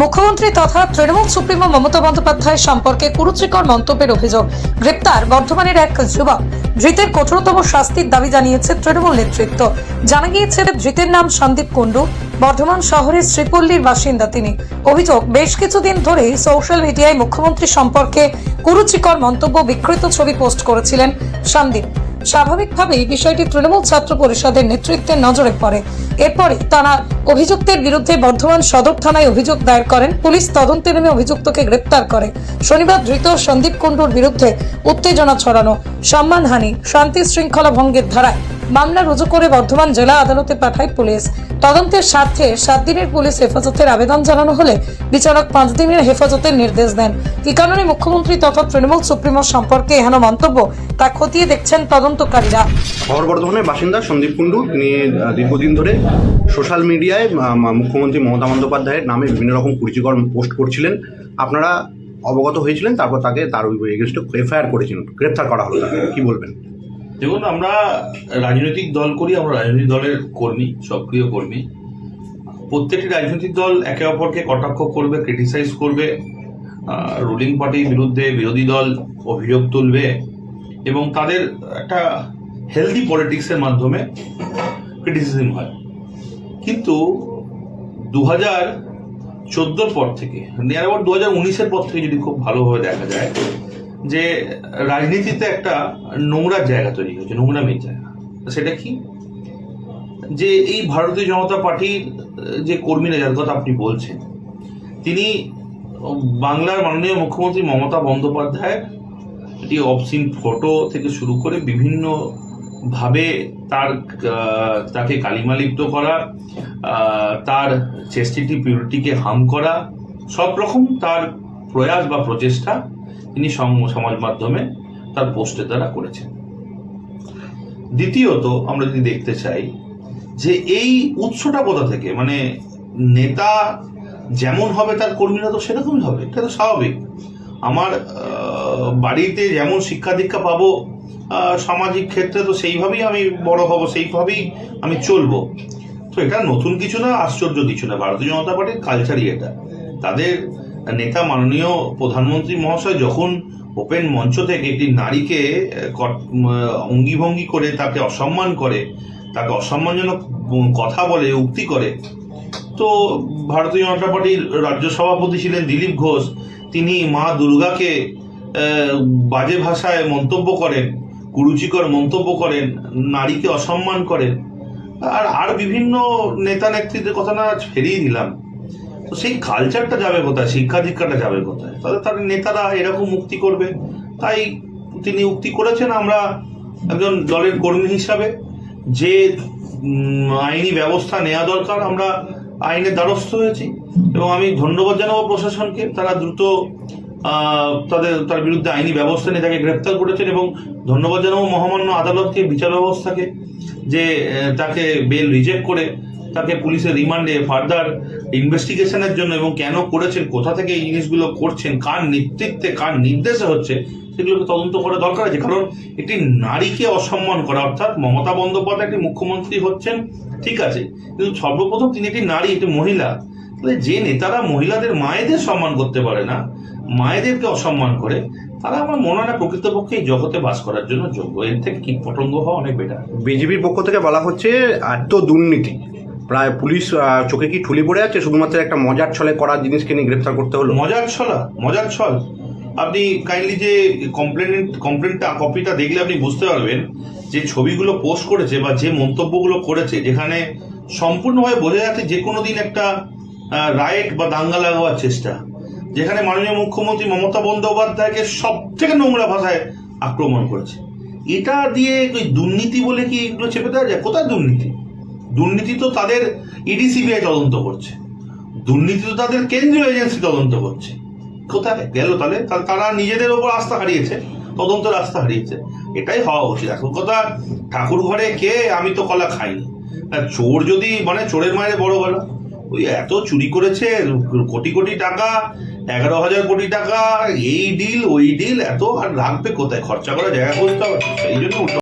মুখ্যমন্ত্রী তথা তৃণমূল সুপ্রিমো মমতা বন্দ্যোপাধ্যায় সম্পর্কে কুরুচিকর মন্তব্যের অভিযোগ। গ্রেপ্তার বর্ধমানের এক যুবক। ধৃতের কঠোরতম শাস্তির দাবি জানিয়েছে তৃণমূল নেতৃত্ব। জানা গিয়েছে, ধৃতের নাম সন্দীপ কুণ্ডু। বর্ধমান শহরের শ্রীপল্লীর বাসিন্দা তিনি। অভিযোগ, বেশ কিছুদিন ধরেই সোশ্যাল মিডিয়ায় মুখ্যমন্ত্রী সম্পর্কে কুরুচিকর মন্তব্য বিকৃত ছবি পোস্ট করেছিলেন সন্দীপ। স্বাভাবিকভাবেই বিষয়টি তৃণমূল ছাত্র পরিষদের নেতৃত্বের নজরে পড়ে। এরপরে তারা অভিযুক্তের বিরুদ্ধে বর্ধমান সদর থানায় অভিযোগ দায়ের করেন। পুলিশ তদন্তে নেমে অভিযুক্তকে গ্রেপ্তার করে। শনিবার ধৃত সন্দীপ কুণ্ডুর বিরুদ্ধে উত্তেজনা ছড়ানো সম্মানহানি, শান্তি শৃঙ্খলা ভঙ্গের ধারায় মামলা রুজু করে বর্ধমান জেলা আদালতে পাঠায় পুলিশ। তদন্তের স্বার্থে সাত দিনের পুলিশ হেফাজতের আবেদন জানানো হলে বিচারক পাঁচ দিনের হেফাজতের নির্দেশ দেন। কি কারণে মুখ্যমন্ত্রী তথা তৃণমূল সুপ্রিমো সম্পর্কে এহেন মন্তব্য তা খতিয়ে দেখছেন তদন্তকারীরা। শহর বর্ধমানের বাসিন্দা সন্দীপ কুণ্ডু, তিনি দীর্ঘদিন ধরে সোশ্যাল মিডিয়ায় মুখ্যমন্ত্রী মমতা বন্দ্যোপাধ্যায়ের নামে বিভিন্ন রকম কুরুচিকর পোস্ট করছিলেন। আপনারা অবগত হয়েছিলেন, তারপর তাকে তার এফআইআর করেছিলেন। গ্রেপ্তার করা হলো তাকে। কি বলবেন? দেখুন, আমরা রাজনৈতিক দল করি, আমরা রাজনৈতিক দলের কর্মী, সক্রিয় কর্মী। প্রত্যেকটি রাজনৈতিক দল একে অপরকে কটাক্ষ করবে ক্রিটিসাইজ করবে রুলিং পার্টির বিরুদ্ধে বিরোধী দল অভিযোগ তুলবে এবং তাদের একটা হেলদি পলিটিক্সের মাধ্যমে ক্রিটিসিজম হয়। কিন্তু দু হাজার চোদ্দোর পর থেকে নিয়ার অ্যাবাউট দু হাজার উনিশের পর থেকে যদি খুব ভালোভাবে দেখা যায় যে রাজনীতিতে একটা নোংরার জায়গা তৈরি হয়েছে, নোংরা নোংরামির জায়গা। সেটা কি? যে এই ভারতীয় জনতা পার্টির, যে কর্মীরা যার কথা আপনি বলছেন, তিনি বাংলার মাননীয় মুখ্যমন্ত্রী মমতা বন্দ্যোপাধ্যায়ের একটি অবসিন ফটো থেকে শুরু করে বিভিন্ন ভাবে তার তাকে কালিমালিপ্ত করা তার চেস্টিটি পিউরিটিকে হাম করা সব রকম তার প্রয়াস বা প্রচেষ্টা তিনি সম- সমাজ মাধ্যমে তার পোস্টের দ্বারা করেছেন। দ্বিতীয়ত আমরা যদি দেখতে চাই যে এই উৎসটা কোথা থেকে? মানে নেতা যেমন হবে তার কর্মীরা তো সেরকমই হবে, এটা তো স্বাভাবিক। আমার বাড়িতে যেমন শিক্ষা দীক্ষা পাবো সামাজিক ক্ষেত্রে তো সেইভাবেই আমি বড় হব, সেইভাবেই আমি চলবো। তো এটা নতুন কিছু না, আশ্চর্য কিছু না। ভারতীয় জনতা পার্টির কালচারই এটা। তাদের নেতা মাননীয় প্রধানমন্ত্রী মহাশয় যখন ওপেন মঞ্চ থেকে একটি নারীকে অঙ্গিভঙ্গি করে তাকে অসম্মান করে, তাকে অসম্মানজনক কথা বলে, উক্তি করে, তো ভারতীয় জনতা পার্টির রাজ্য সভাপতি ছিলেন দিলীপ ঘোষ। তিনি মা দুর্গাকে বাজে ভাষায় মন্তব্য করেন, কুরুচিকর মন্তব্য করেন, নারীকে অসম্মান করেন। আর আর বিভিন্ন নেতা নেত্রীদের কথা না ফেরিয়ে দিলাম তো সেই কালচারটা যাবে কোথায়? শিক্ষা দীক্ষাটা যাবে কোথায়? তাহলে তার নেতারা এরকম মুক্তি করবে। তাই তিনি উক্তি করেছেন আমরা একজন দলের কর্মী হিসাবে। যে আইনি ব্যবস্থা নেওয়া দরকার, আমরা আইনের দ্বারস্থ হয়েছি। এবং আমি ধন্যবাদ জানাব প্রশাসনকে। তারা দ্রুত তাদের, তার বিরুদ্ধে আইনি ব্যবস্থা নিয়ে তাকে গ্রেপ্তার করেছেন এবং ধন্যবাদ জানাব মহামান্য আদালতকে, বিচার ব্যবস্থাকে, যে তাকে বেল রিজেক্ট করে তাকে পুলিশের রিমান্ডে ফার্দার ইনভেস্টিগেশনের জন্য এবং কেন করেছেন, কোথা থেকে এই জিনিসগুলো করছেন, কার নেতৃত্বে কার নির্দেশে হচ্ছে, সেগুলোকে তদন্ত করা দরকার আছে। কারণ একটি নারীকে অসম্মান করা, অর্থাৎ মমতা বন্দ্যোপাধ্যায় একটি মুখ্যমন্ত্রী হচ্ছেন, ঠিক আছে, কিন্তু সর্বপ্রথম তিনি একটি নারী, একটি মহিলা। তাহলে যে নেতারা মহিলাদের মায়েদের সম্মান করতে পারে না, মায়েদেরকে অসম্মান করে, তারা আমার মনে হয় প্রকৃতপক্ষে জগতে বাস করার জন্য যোগ্য। এর থেকে কীট পতঙ্গ হওয়া অনেক বেটার বিজেপির পক্ষ থেকে বলা হচ্ছে এত দুর্নীতি। প্রায় পুলিশ চোখে কি ঠুলি পড়ে আছে? শুধুমাত্র একটা মজার ছলে করা জিনিসকে নিয়ে গ্রেপ্তার করতে হলো? মজার ছলা? মজার ছল? আপনি কাইন্ডলি যে কমপ্লেন কমপ্লেনটা কপিটা দেখলে আপনি বুঝতে পারবেন যে ছবিগুলো পোস্ট করেছে বা যে মন্তব্যগুলো করেছে, যেখানে সম্পূর্ণভাবে বোঝা যাচ্ছে যে কোনো দিন একটা রাইট বা দাঙ্গা লাগাবার চেষ্টা। যেখানে মাননীয় মুখ্যমন্ত্রী মমতা বন্দ্যোপাধ্যায়কে সব থেকে নোংরা ভাষায় আক্রমণ করেছে। এটা দিয়ে ওই দুর্নীতি বলে কি এগুলো চেপে দেওয়া যায়? কোথায় দুর্নীতি? দুর্নীতি তো তাদের ইডি সিবিআই তদন্ত করছে। দুর্নীতি তো তাদের কেন্দ্রীয় এজেন্সি তদন্ত করছে। কোথায়? গেল তাহলে? তারা নিজেদের ওপর আস্থা হারিয়েছে তদন্ত আস্থা হারিয়েছে। এটাই হওয়া উচিত। এখন কথা, ঠাকুর ঘরে কে? আমি তো কলা খাইনি। চোর যদি মানে চোরের মায়ের বড় গলা। ওই এত চুরি করেছে, কোটি কোটি টাকা, এগারো হাজার কোটি টাকা, এই ডিল ওই ডিল এত? আর রাখবে কোথায়? খরচা করা জায়গা করতে হবে। সেই জন্য